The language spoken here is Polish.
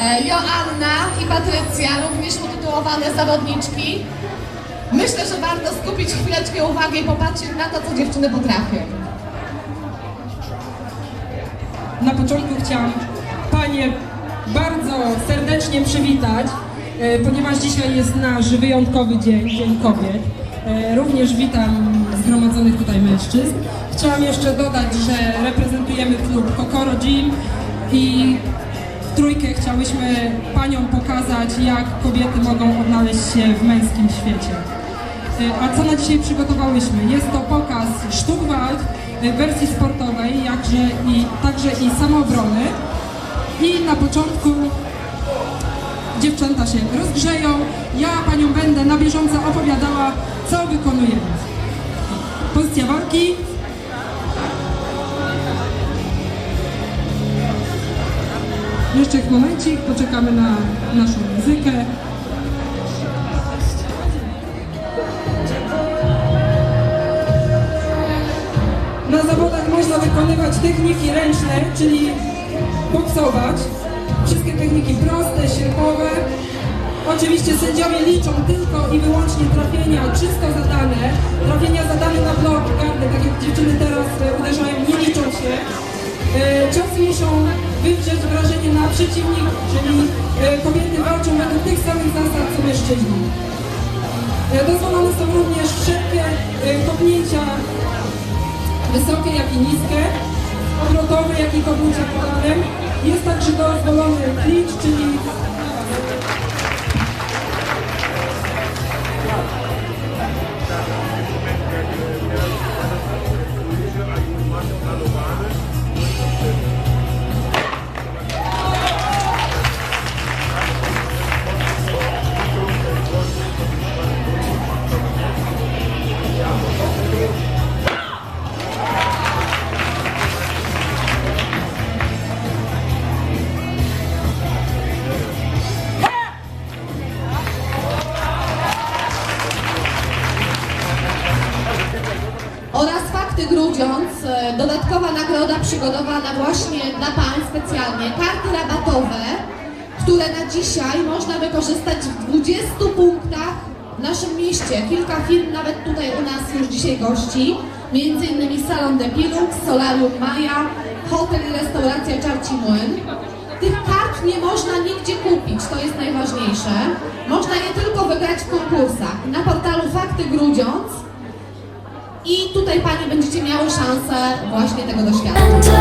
Joanna i Patrycja, również utytułowane zawodniczki. Myślę, że warto skupić chwileczkę uwagi i popatrzeć na to, co dziewczyny potrafią. Na początku chciałam Panie bardzo serdecznie przywitać, e, ponieważ dzisiaj jest nasz wyjątkowy dzień, Dzień Kobiet. E, Również witam zgromadzonych tutaj mężczyzn. Chciałam jeszcze dodać, że reprezentujemy klub Kokoro Gym i trójkę chciałyśmy Paniom pokazać, jak kobiety mogą odnaleźć się w męskim świecie. E, A co na dzisiaj przygotowałyśmy? Jest to pokaz sztuk walk e, w wersji sportowej, jakże i, także i samoobrony. I na początku dziewczęta się rozgrzeją. Ja panią będę na bieżąco opowiadała, co wykonujemy. Pozycja walki. Jeszcze momencik, poczekamy na naszą muzykę. Na zawodach można wykonywać techniki ręczne, czyli boksować. Wszystkie techniki proste, sierpowe. Oczywiście sędziowie liczą tylko i wyłącznie trafienia czysto zadane. Trafienia zadane na blok, gardę, tak jak dziewczyny teraz e, uderzają, nie liczą się. E, Ciosy muszą wywrzeć wrażenie na przeciwnik, czyli e, kobiety walczą według tych samych zasad co mężczyźni. E, Dozwolone są również wszelkie e, kopnięcia wysokie, jak i niskie, obrotowe, jak i kopnięcia kolanem. Jest także dozwolony clinch, czyli dodatkowa nagroda przygotowana właśnie dla Pań specjalnie. Karty rabatowe, które na dzisiaj można wykorzystać w 20 punktach w naszym mieście. Kilka firm nawet tutaj u nas już dzisiaj gości. Między innymi Salon de Pilux, Solarium Maja, Hotel i Restauracja Czarci Młyn. Tych kart nie można nigdzie kupić, to jest najważniejsze. Można je tylko wygrać w konkursach. Na portalu Fakty Grudziądz i tutaj Panie będziecie miały szansę właśnie tego doświadczyć.